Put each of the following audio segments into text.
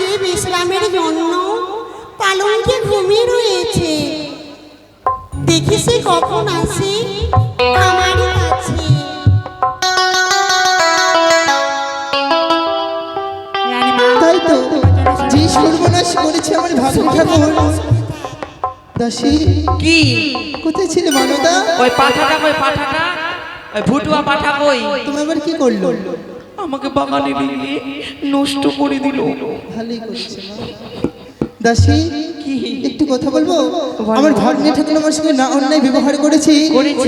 সে বিশ্রামের জন্য পালঙ্কে ঘুমিয়ে রয়েছে। দেখি সে কখন আসে আমারই কাছে। তাই তো যে সর্বনাশ করেছে আমার ভাগ্য ঠাকুর দাসী কি? কোথায় ছিলে মানদা ওই পাঠাটা ওই পাঠাটা? ওই ভুটুয়া পাঠা কই? তুমি আবার কি করল? আমাকে বাগানে নিয়ে নষ্ট করে দিল। ভালোই করেছে দাসী কি? একটু কথা বলব? আমার ভাগ্নে ঠাকুর আমার সঙ্গে না অন্যায় ব্যবহার করেছি।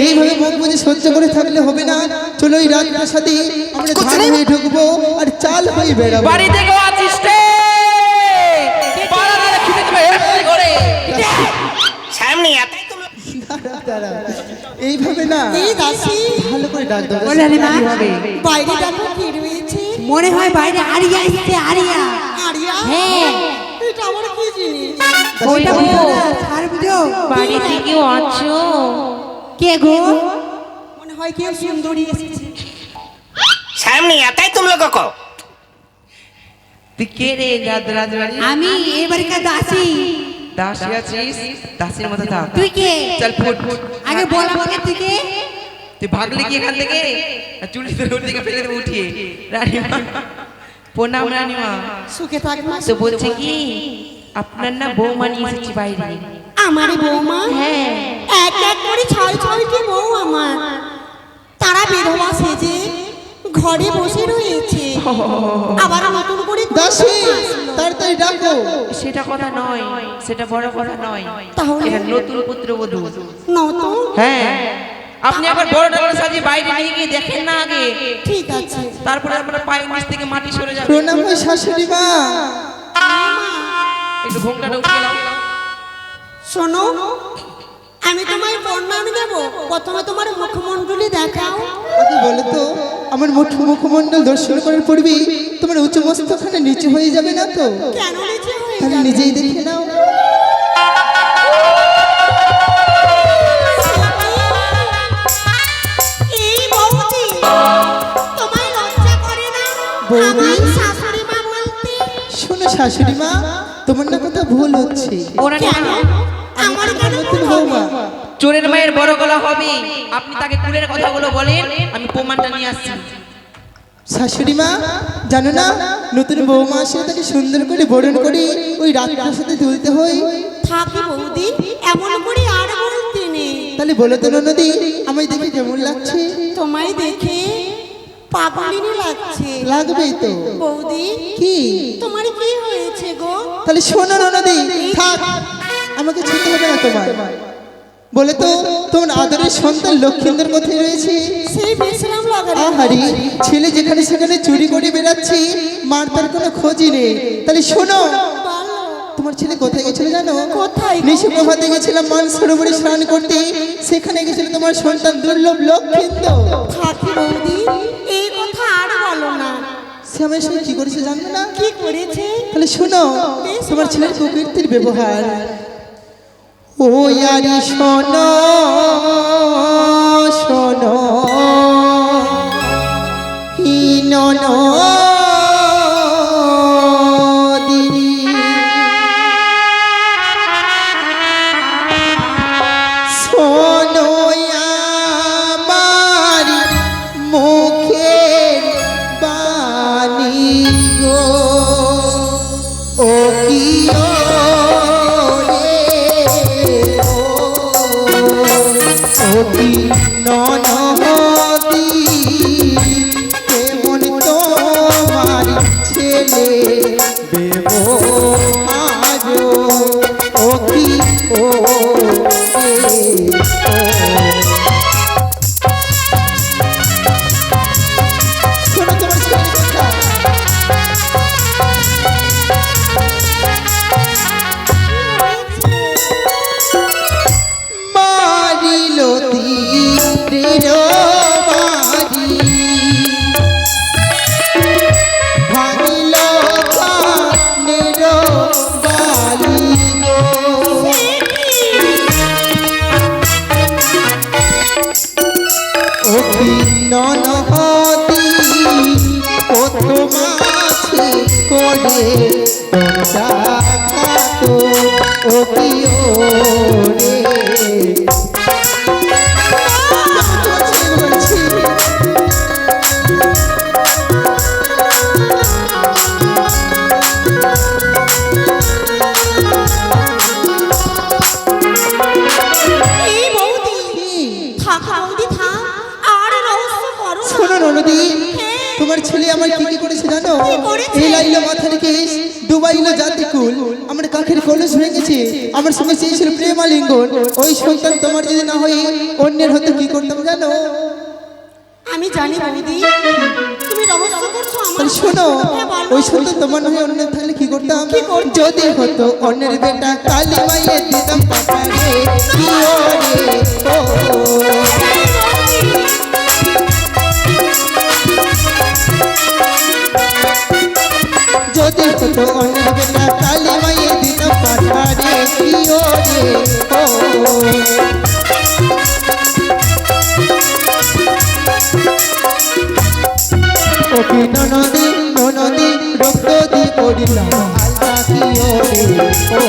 এইভাবে মুখ বুঝে সহ্য করে থাকলে হবে না। চলো এই রাত প্রাসাদে আমরা ধান হয়ে ঢুকবো আর চাল হয়ে বেড়াবো। বাড়ি থেকে আছিস। এইভাবে না। এই দাসী করে ডাক দাও বলে আলিমা। বাইরে দেখো কি রয়েছে? মনে হয় বাইরে আরিয়া এসছে আরিয়া। আরিয়া? হ্যাঁ। এটা আমার কি জিনিস? ওইটা বুঝো ছাড় বুঝো বাড়িতে কেউ আছো? কে গো? মনে হয় কেউ সুন্দরী এসেছে। সামনে এতই তুম লোগ কো তুই কে রে রাজ রাজবাড়ি? আমি এবারকার দাসী। দাসী আছিস? দাসীর মতো থাক। তুই কে? চল ফুট ফুট। আগে বল আমাকে তুই কে? তুই ভাগলি কি এখান থেকে? আর চুলি ধরে ওর দিকে ফেলে দেবো উঠিয়ে। রানীমা প্রণাম রানীমা সুখে থাকবে তো বলছে কি আপনার না বৌমা নিয়ে এসেছি বাইরে। আমার বৌমা? হ্যাঁ। এক এক করে ছয় ছয়টি বউ আমার। তারা বিধবা সেজে ঘরে বসে রয়েছে। আবার নতুন করে দাসী তাড়াতাড়ি ডাকো। সেটা কথা নয় সেটা বড় কথা নয়। তাহলে? নতুন পুত্রবধূ। নতুন? হ্যাঁ। আপনি আবার বড় ডালা সাজিয়ে বাইরে নিয়ে গিয়ে দেখেন না আগে। ঠিক আছে। তারপরে আপনার পায়ের নিচ থেকে মাটি সরে যাবে। প্রণাম হয় শাশুড়ি মা। একটু ঘোমটাটা নাও শোনো আমি তোমায় প্রণাম দেব। প্রথমে তোমার মুখমণ্ডলী দেখাও। আগে বলো তো আমার মুখ মুখমণ্ডল দর্শন করার পূর্বে তোমার উচ্চ মস্তখানে নিচু হয়ে যাবে না তো? কেন নিচে হয়ে তাহলে যাবে? নিজেই দেখে নাও। তোমায় লজ্জা করে না? বৌদি? শাশুড়ি মা বলতে শোনো শাশুড়ি মা তোমার না কথা ভুল হচ্ছে। ওরা কেন? আমার কেন নতুন বৌমা। চোরের মায়ের বড় গলা হবে। আপনি তাকে কুলের কথাগুলো বলেন আমি প্রমাণটা নিয়ে আসছি। শাশুড়ি মা জানো না নতুন বৌমা আসে তাকে সুন্দর করে বরণ করে ওই রাত্রার সাথে তুলতে হয়। থাকি বৌদি এমন করে আর বলতে নেই তাহলে বলে তো নদী আমায় দেখে কেমন লাগছে? তোমায় দেখে পাগলিনী লাগছে। লাগবেই তো। বৌদি কি? তোমার কি হয়েছে গো? তাহলে শোনো নদী থাক। আমাকে ছুটতে হবে না তোমার বলে তো তোমার আদরের সন্তান লক্ষ্মীন্দর কোথায় রয়েছে। আহারি ছেলে যেখানে সেখানে চুরি করে বেড়াচ্ছি মার তার কোনো খোঁজই নেই। তাহলে শোনো। তোমার ছেলে কোথায় গেছিল জানো? কোথায়? নিশি প্রভাতে গেছিলাম মান সরোবরে স্নান করতে। সেখানে গেছিল তোমার সন্তান দুর্লভ লক্ষ্মীন্দ থাকি বৌদি এই কথা আর বলো না। সে আমার সঙ্গে কি করেছে জানবে না? কি করেছে? তাহলে শোনো তোমার ছেলের কুকীর্তির ব্যবহার। ও আরি শোনো শোনো। হিনন দুবাইলো জাতি কুল আমার কাকের কলস ভেঙেছে আমার সঙ্গে চেয়েছিল প্রেম আলিঙ্গন ওই সন্তান তোমার যদি না হয় অন্যের হতে কি করতাম জানো? আমি জানি বৌদি তুমি রহস্য করছ আমার শোনো ওই সন্তান তোমার না হয় অন্যের কি করতাম? যদি হতো অন্যের বেটা কালী মাইয়ের দিতাম পাঠারে কি ও ও বেটা কালী মাইয়ের দিতাম পাঠারে কি ও রে ও ওকে ননদি ননদি রক্ত দি পড়িলাম আল্লাহ কি ও রে ও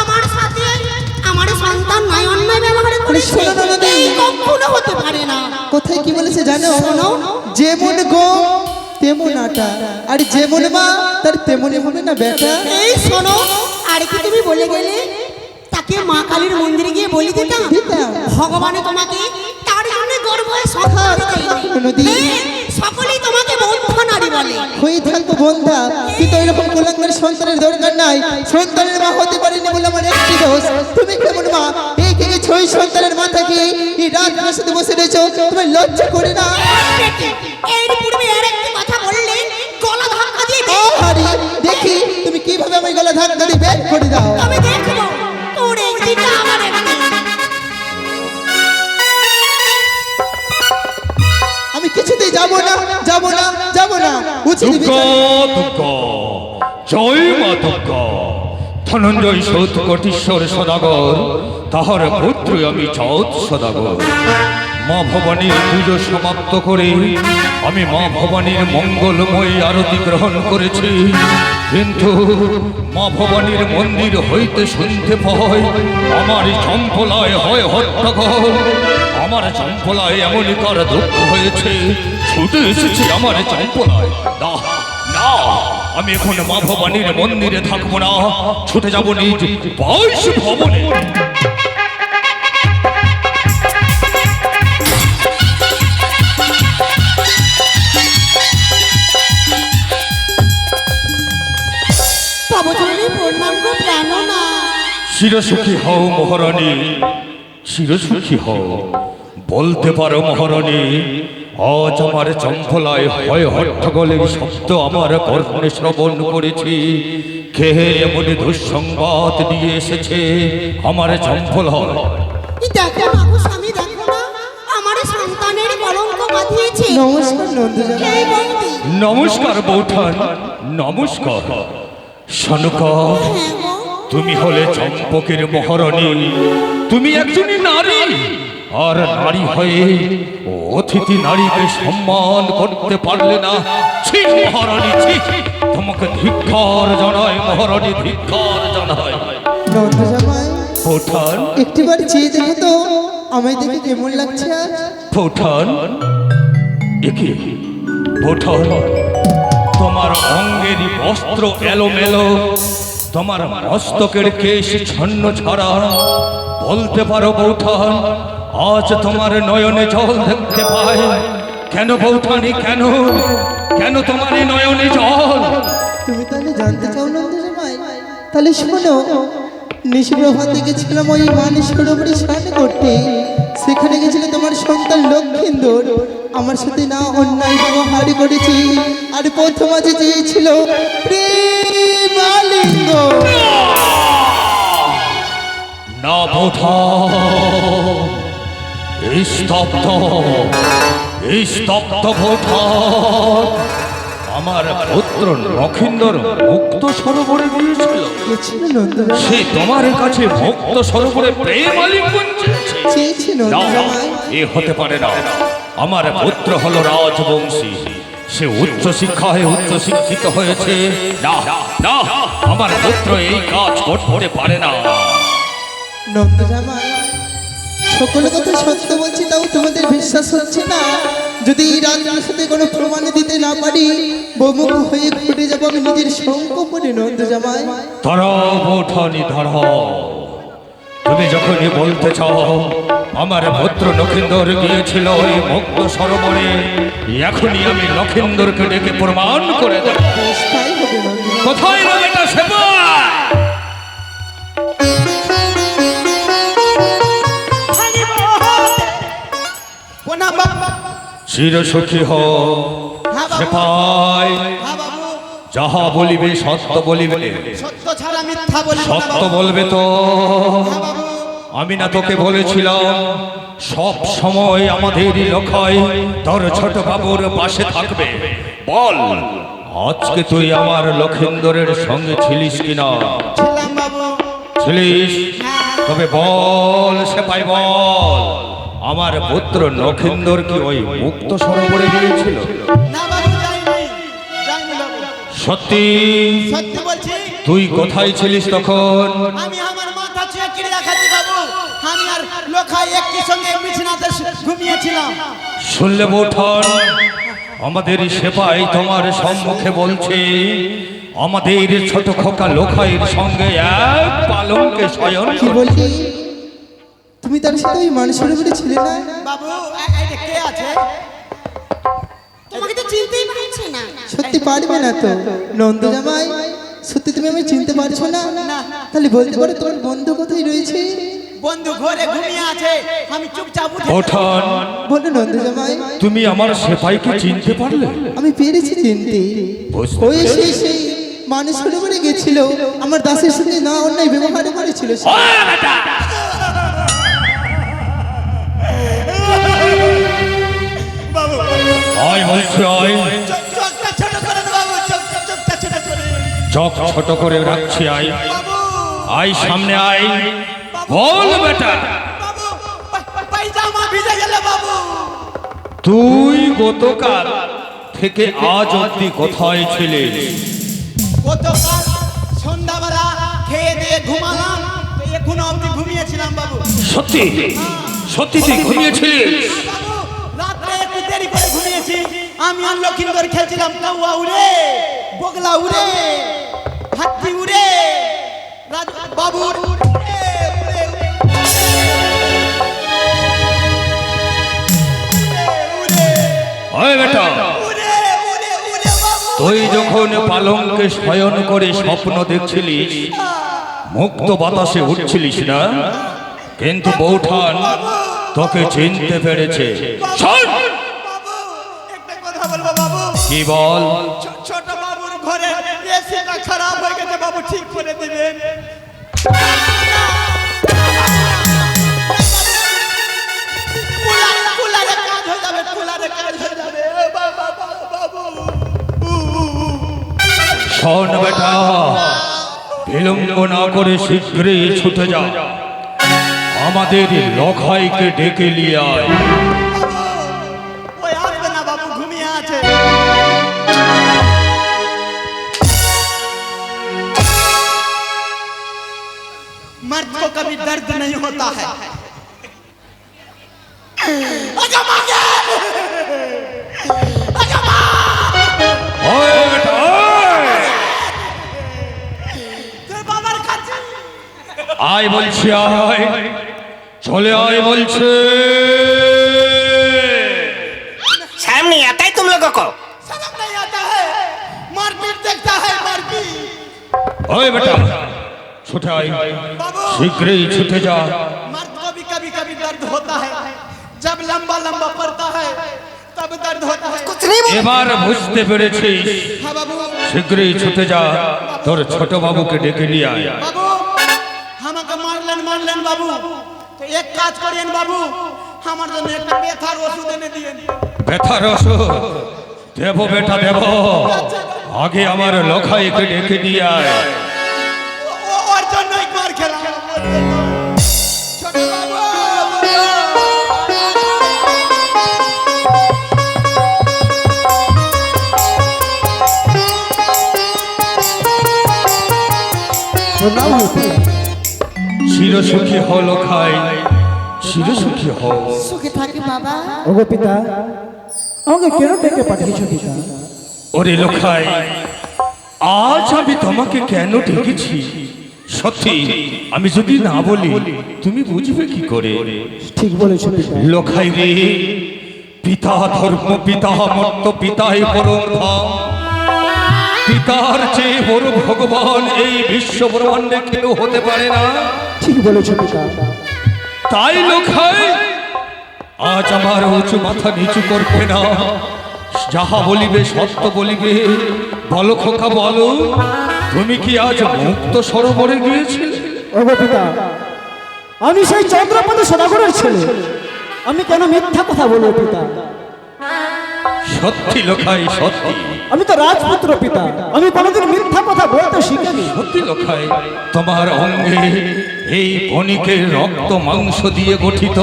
আমার সাথে আমার সন্তান নয় অন্যায় ব্যবহার করেছে। এই কখনো হতে পারে না। কোথায় কি বলেছে জানো। যেমন গো তেমন আটা। আর যেমন মা তার তেমনই হবে না বেটা এই শোনো আর কি তুমি বলে গেলে? তাকে মা কালীর মন্দিরে গিয়ে বলি দিতাম। ভগবানে তোমাকে তার জন্য গর্ব হয়ে সন্তান দেয়নি। সকলেই তোমাকে বৌদ্ধ নারী বলে। হয়ে থাকব বন্ধা। কিন্তু এরকম কোলাঙ্গের সন্তানের দরকার নাই। সন্তানের মা হতে পারেনি বলে আমার একটি দোষ। তুমি কেমন মা? এই কে ছয় সন্তানের মা থেকে এই রাত সাথে বসে রয়েছো? তোমার লজ্জা করে না? এর পূর্বে আর একটি কথা বললে গলা ধাক্কা দিয়ে দেখি তুমি কীভাবে আমার গলা ধাক্কা দিয়ে বের জয় মা দুর্গা ধনঞ্জয় সৌত কটিশ্বর সদাগর, তাহার পুত্র আমি চাঁদ সদাগর। মা ভবানীর পুজো সমাপ্ত করে আমি মা ভবানীর মঙ্গলময় আরতি গ্রহণ করেছি। কিন্তু মা ভবানীর মন্দির হইতে শুনতে পাই আমার চম্পলায় হয় হট্টগোল। আমার চম্পলায় এমন কার দুঃখ হয়েছে? ছুটে এসেছি আমার চম্পলায়। না আমি এখন মা ভবানীর মন্দিরে থাকব না। ছুটে যাব নিজ বাইশ ভবনে। চিরসুখী হও মহারানী চিরসুখী হও। বলতে পারো মহারানী আজ আমার চম্ফলায় হয় হট্টগোলের শব্দ আমার কর্ণে শ্রবণ করেছি। কে এমন দুঃসংবাদ নিয়ে এসেছে আমার চম্ফলায় এই দেখো না স্বামী দেখো না আমার সন্তানের কলঙ্ক বাঁধিয়েছে নমস্কার বৌঠান নমস্কার। সনকা হ্যাঁ তুমি হলে চম্পকের মহারানী। তুমি একজনই নারী। আর নারী হয়ে অতিথি নারীকে সম্মান করতে পারলে না। ছি মহারানী ছি তোমাকে ধিক্ষার জানায় মহারানী ধিক্ষার জানায় নন্দজামাই পৌঠান। একটিবার চেয়ে দেখো তো আমায় দেখে কেমন লাগছে একে তোমার অঙ্গের বস্ত্র এলোমেলো তোমার মস্তকের কেশ ছন্ন ছাড়া। বলতে পারো বৌঠান আজ তোমার নয়নে জল দেখতে পাই। কেন বৌঠানি কেন? কেন তোমার নয়নে জল? তুমি তাহলে জানতে চাও নন্দজামাই তাহলে শোনো নিশিপ্রভাতে গেছিলাম ওই মানুষ সরোবরে স্নান করতে। সেখানে গেছিল তোমার সন্তান লক্ষ্মীন্দর আমার সাথে না অন্যায় ব্যবহার করেছি আর প্রথম আজ চেয়েছিল প্রেমালিঙ্গ। না এই স্তব্ধ স্তব্ধ ভোটার। আমার পুত্র লক্ষিন্দর মুক্ত সরোবরে গিয়েছিল। সে তোমার কাছে মুক্ত সরোবরে প্রেম এ হতে পারে না। আমার পুত্র হলো রাজবংশী। সে উচ্চ শিক্ষায় উচ্চ শিক্ষিত হয়েছে। না না, আমার পুত্র এই কাজ করতে পারে না। নন্দ জামাই সকল কথা সত্য বলছি তাও তোমাদের বিশ্বাস হচ্ছে না। যদি এই রাজ্যের সাথে কোনো প্রমাণ দিতে না পারি বমুখ হয়ে ঘুরে যাব আমি নিজের সংকোপনে নন্দ জামাই। বৌঠানি ধরাও তুমি যখনই বলতে চাও আমার পুত্র লক্ষিন্দর গিয়েছিল ওই ভক্ত সরোবরে। এখনই আমি লক্ষিন্দরকে ডেকে প্রমাণ করে দেব। কোথায় বেটা সেবা? চির সুখী হ সেপাই যাহা বলিবে সত্য বলিবে। সত্য ছাড়া মিথ্যা বলে সত্য বলবে তো। আমি না তোকে বলেছিলাম সব সময় আমাদের লখাই তোর ছোট বাবুর পাশে থাকবে। বল আজকে তুই আমার লক্ষিন্দরের সঙ্গে ছিলিস কিনা? ছিলিস? তবে বল সে পাই বল। আমার পুত্র লক্ষিন্দর কি ওই মুক্ত সরোবরে গিয়েছিল? সত্যি? সত্যি বলছি। তুই কোথায় ছিলিস তখন? আমি আমার মাথা ছুঁয়ে ক্রিয়া খাচ্ছি বাবু। আমি আর লোখাই একই সঙ্গে বিছানাতে ঘুমিয়েছিলাম। শুনলে বৌঠান আমাদের সেপাই তোমার সম্মুখে বলছে আমাদের ছোট খোকা লোখাইয়ের সঙ্গে এক পালঙ্কে শয়ন কি বললি তুমি তার সাথে ওই মানুষের উপরে ছিলে না? বাবু এটা কে আছে? তোমাকে তো চিনতেই পারছে না। সত্যি পারবে না তো? নন্দ জামাই সত্যি তুমি আমি চিনতে পারছ না? তাহলে বলতে পারো তোমার বন্ধু কোথায় রয়েছে? বন্ধু ঘরে ঘুমিয়ে আছে। আমি চুপচাপ উঠে বৌঠান বলো নন্দ জামাই। তুমি আমার সেপাইকে চিনতে পারলে? আমি পেরেছি চিনতে। ওই সেই সেই মানুষের উপরে গেছিল। আমার দাসের সঙ্গে না অন্যায় ব্যবহার করেছিল আয় বলছি করে চোখ ছোট করে রাখছি আয় আয় সামনে আয় বল বেটা। তুই গতকাল থেকে আজ অব্দি কোথায় ছিলে গতকাল সন্ধ্যাবেলা খেয়ে দিয়ে ঘুমালাম এখন অবধি ঘুমিয়েছিলাম বাবু সত্যি? সত্যি তুই ঘুমিয়েছিলিস? আমি আর লক্ষিন্দর খেলছিলাম কাউয়া উড়ে বগলা উড়ে হাতি উড়ে বাবু বেটা। তুই যখন পালঙ্কে শয়ন করে স্বপ্ন দেখছিলিস মুক্ত বাতাসে উঠছিলিস না কিন্তু বৌঠান তোকে চিনতে পেরেছে শোন! কি বল? ছোট বাবুর ঘরে এসিটা খারাপ হয়ে গেছে বাবু ঠিক করে দিবেন। শোন বেটা বিলম্ব না করে শীঘ্রই ছুটে যা। আমাদের লখাইকে ডেকে নিয়ে আয়। मर्द को कभी दर्द नहीं होता है आजा मांगे! आजा मांगे! ওই বেটা, ওই! তোর বাবার কাছে আয় বলছি আয় চলে আয় বলছে सामने आता है तुम लोगों को समझ नहीं आता है मारपीट देखता है मारपीट ওই বেটা ছুটে আয় बाबू শীঘ্রই ছুটে যা मर्द को भी कभी कभी दर्द होता है जब लंबा लंबा पड़ता है तब दर्द होता है कुछ नहीं এবার বুঝতে পেরেছিস हाँ बाबू শীঘ্রই ছুটে যা তোর ছোট বাবুকে ডেকে নিয়ে আয় বাবু আমাকে মারলেন মারলেন বাবু তো এক কাজ করেন বাবু আমার জন্য একটা ব্যথার ওষুধ এনে দিয়ে ব্যথার ওষুধ দেব বেটা দেব আগে আমার লখাইকে ডেকে নিয়ে আয় চিরসুখী হ লখাই চিরসুখী হ সুখে থাকি বাবা। ওগো পিতা আমাকে কেন ডেকে পাঠিয়েছো পিতা? ওরে লখাই আজ আমি তোমাকে কেন ডেকেছি? সত্যি আমি যদি না বলি তুমি বুঝবে কি করে? ঠিক বলেছ পিতা। লখাই রে পিতা ধর্ম পিতা মর্ত পিতাই পরম ধাম। পিতার চেয়ে বড় ভগবান এই বিশ্ব ব্রহ্মাণ্ডে কেউ হতে পারে না। ঠিক বলেছ পিতা তাই লোখাই আজ আমার উঁচু মাথা নিচু করবে না। যাহা বলিবে সত্য বলিবে বলো খোকা বলো তুমি কি আজ মুক্ত সরোবরে গিয়েছিলে? ওগো পিতা আমি সেই চন্দ্রপদ সদাগরের ছেলে। আমি কেন মিথ্যা কথা বলব পিতা? সত্যি লোখাই সত্যি। আমি তো রাজপুত্র পিতা। আমি কোনোদিন সত্যি লোখাই তোমার অঙ্গে এই বণিকের রক্ত মাংস দিয়ে গঠিত।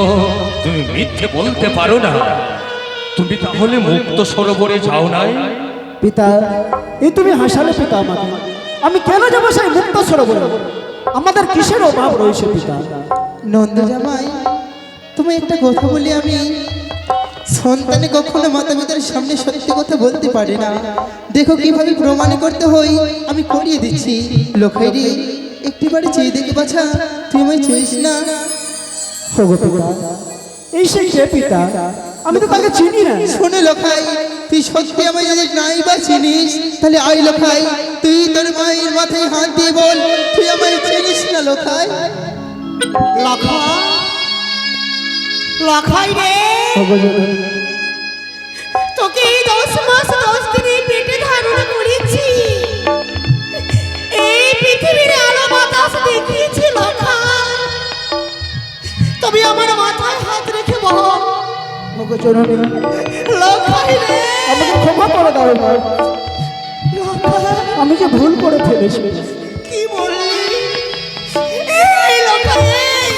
তুমি মিথ্যে বলতে পারো না। তুমি তাহলে মুক্ত সরোবরে যাও নাই? পিতা এই তুমি হাসালে পিতা আমাকে। আমি কেন যাব সেই মুক্ত সরোবরে? আমাদের কিসের অভাব রয়েছে পিতা? নন্দ জামাই তুমি একটা কথা বলি আমি। সন্তানে কখনো মাতা পিতার সামনে সত্যি কথা বলতে পারে না। দেখো কীভাবে প্রমাণ করতে হই আমি করিয়ে দিচ্ছি। লোখাইরি একটিবারে চেয়ে দেখে বাছা তুই আমায় চেয়েছ না। এই সেই কে পিতা আমি তো তাকে চিনি না। শোনে লোখাই তুই সত্যি আমায় যদি নাই বা চিনিস তাহলে আই লোখাই তুই তোর মায়ের মাথায় হাত দিয়ে বল তুই আমায় চিনিস না লোখাই লখাই লখাই রে। তোকে এই দশ মাস দশ দিনে পেটে ধারণ করেছি। এই পৃথিবীর আলো বাতাস দেখিয়েছি লখা তবে আমার মাথায় হাত রেখে বল। ওগো জননী, লখাই রে। আমাকে ক্ষমা করে দাও আমি যে ভুল করে ফেলেছি। কি বললি? এই লখাই এই!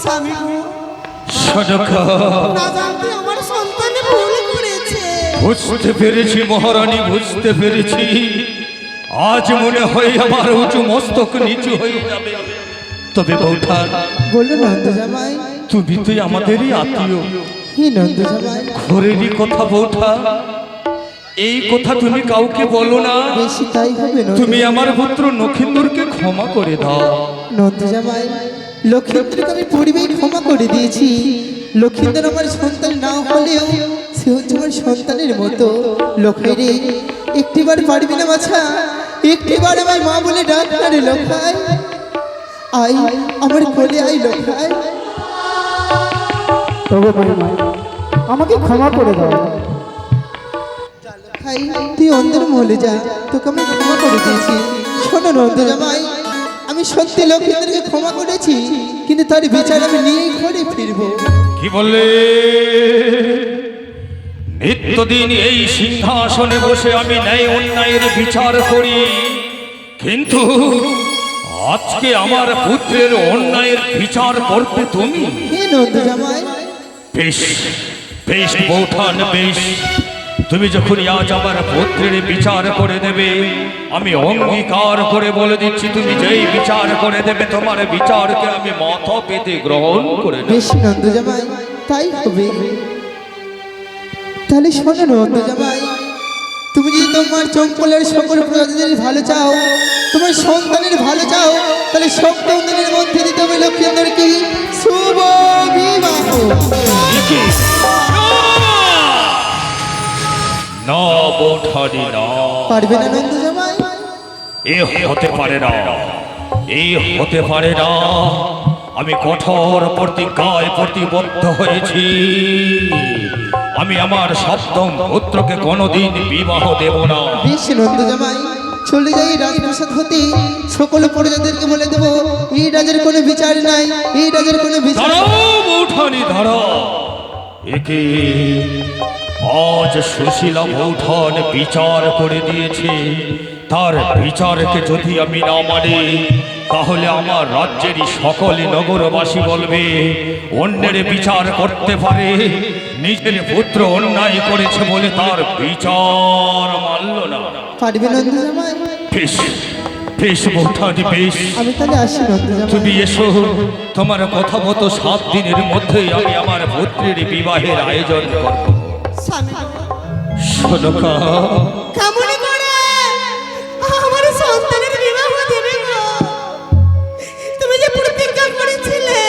স্বামী গো, সদকা না জানতে আমার সন্তানে ভুল করেছে বুঝতে পেরেছি মহারানী বুঝতে পেরেছি। আজ মনে হয় আমার উঁচু মস্তক নিচু হয়ে যাবে। তবে বৌঠা বলল নন্দ জামাই তুমি তুই আমাদেরই আত্মীয়। হে নন্দ জামাই ঘরেরই কথা বৌঠা। এই কথা তুমি কাউকে বলো না। বেশি তাই হবে তুমি আমার পুত্র নখিন্দরকে ক্ষমা করে দাও। নন্দ জামাই লক্ষ্মীন্দরকে আমি পূর্বেই ক্ষমা করে দিয়েছি। লক্ষ্মীন্দর আমার সন্তান না হলেও সে হচ্ছে আমার সন্তানের মতো। লক্ষ্মী রে একটিবার পারবি না বাছা একটিবার আমার মা বলে ডাক না রে লক্ষাই আই আমার কোলে আই লক্ষাই আমাকে ক্ষমা করে দাও। তুই অন্ধের মহলে যা তোকে আমি ক্ষমা করে দিয়েছি। শোনো নন্দ জামাই আমি সত্যি লক্ষ্মীদেরকে ক্ষমা করেছি কিন্তু তার বিচার আমি নিয়েই ঘরে ফিরবো। কি বললে? নিত্যদিন এই সিংহাসনে বসে আমি ন্যায় অন্যায়ের বিচার করি। কিন্তু আজকে আমার পুত্রের অন্যায়ের বিচার করতে তুমি? বেশ বেশ বৌঠান বেশ। তুমি যখন আজ আমার পুত্রের বিচার করে দেবে আমি অঙ্গীকার করে বলে দিচ্ছি তুমি যেই বিচার করে দেবে তোমার বিচারকে আমি মাথা পেতে গ্রহণ করে বেশ তাই হবে। তাহলে শোনো তুমি যদি তোমার চম্পলের সকল প্রজাতিদের ভালো চাও তোমার সন্তানের ভালো চাও তাহলে সন্তানের মধ্যে দিতে হবে লক্ষ্মীন্দর কি শুভ বিবাহ। পারবে না নন্দ জামাই? এ হতে পারে না এই হতে পারে না। আমি কঠোর প্রতিজ্ঞায় প্রতিবদ্ধ হয়েছি। আমি আমার সপ্তম পুত্রকে কোনোদিন বিবাহ দেব না। বেশ নন্দ জামাই চলে যাই রাজপ্রাসাদ হতে। সকল প্রজাদেরকে বলে দেবো এই রাজের কোনো বিচার নাই এই রাজের কোনো বিচার দাঁড়াও একে আজ সুশীলা বৌঠান বিচার করে দিয়েছে। তার বিচারকে যদি আমি না মানি তাহলে আমার রাজ্যেরই সকল নগরবাসী বলবে অন্যের বিচার করতে পারে নিজের পুত্র অন্যায় করেছে বলে তার বিচার মানল না। বেশ বেশ বেশ। তুমি এসো তোমার কথা মতো সাত দিনের মধ্যেই আমি আমার পুত্রের বিবাহের আয়োজন করব। স্বামী। শোনকা কেমন করে আমার সন্তানের বিবাহ দেবে তুমি যে প্রতিজ্ঞা করেছিলে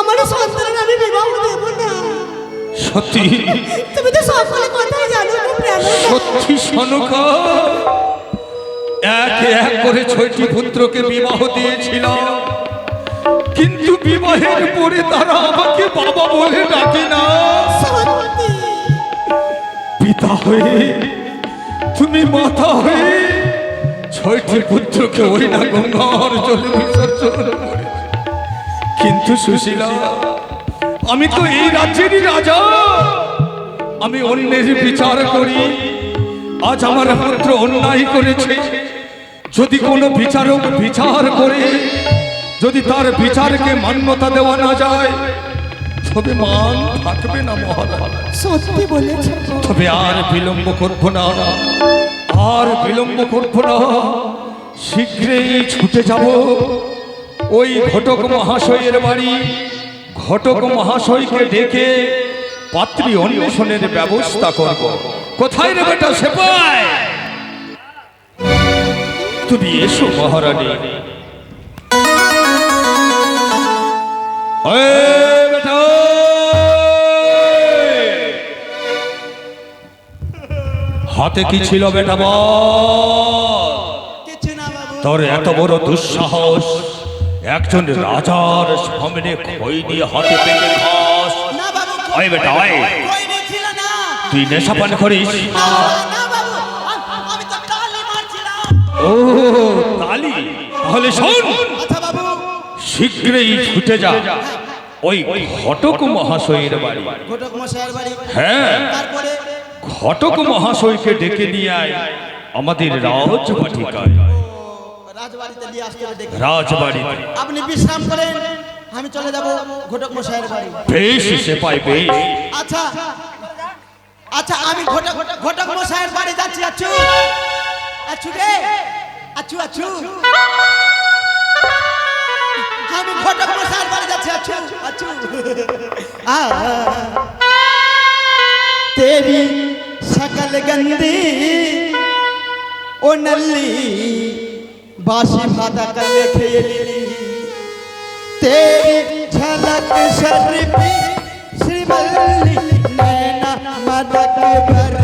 আমার সন্তানের আমি বিবাহ দেব না। সত্যি? তুমি তো সকলে কথাই জানো সত্যি শোনকা এক এক করে ছয়টি পুত্রকে বিবাহ দিয়েছিলাম। কিন্তু বিবাহের পরে তারা আমাকে বাবা বলে ডাকে না। পিতা হয়ে, তুমি মাতা হয়ে ছয়টি পুত্রকে ওই না গঙ্গার জলে বিসর্জন। কিন্তু সুশীলা, আমি তো এই রাজ্যেরই রাজা। আমি অন্যের বিচার করি। আজ আমার পুত্র অন্যায় করেছে। যদি কোনো বিচারক বিচার করে, যদি তার বিচারকে মান্যতা দেওয়া না যায় তবে মান থাকবে না মহারাজ। সত্যি বলেছ। তবে আর বিলম্ব করব না। আর বিলম্ব করব না। শীঘ্রই ছুটে যাব। ওই ঘটক মহাশয়ের বাড়ি। ঘটক মহাশয়কে ডেকে পাত্রী অন্বেষণের ব্যবস্থা করব। কোথায় রে বেটা সেপাই? তুমি এসো মহারানী। এই হাতে কি ছিল বেটা বল? তোর এত বড় দুঃসাহস। একজন রাজার সামনে খই দিয়ে হাতে পেতে খাস। ওই বেটা ওই কই নিয়েছিল না। তুই নেশা পান করিস? ও তালি তাহলে শোন। আচ্ছা শীঘ্রই ছুটে যা। ওই ঘটক মহাশয়ের বাড়ি। ঘটক মশাইয়ের বাড়ি। হ্যাঁ। তারপরে ঘটক মহাশয়কে ডেকে নিয়ে আয়। আমাদের রাজবাটিকায় রাজবাড়িতে আপনি বিশ্রাম করেন আমি চলে যাব ঘটক মশাইয়ের বাড়ি। বেশ সে পাই বেশ। আচ্ছা আচ্ছা আমি ঘটক ঘটক মশাইয়ের বাড়ি যাচ্ছি আচ্ছু। আচ্ছু রে আচ্ছু আচ্ছু। আমি ঘটক মশাইয়ের বাড়ি যাচ্ছি আচ্ছু আচ্ছু। আ तेरी सकल गंदी, ओ नल्ली बासी माता कर खेली तेरी झलक सर श्री बल्ली नैना माता के भर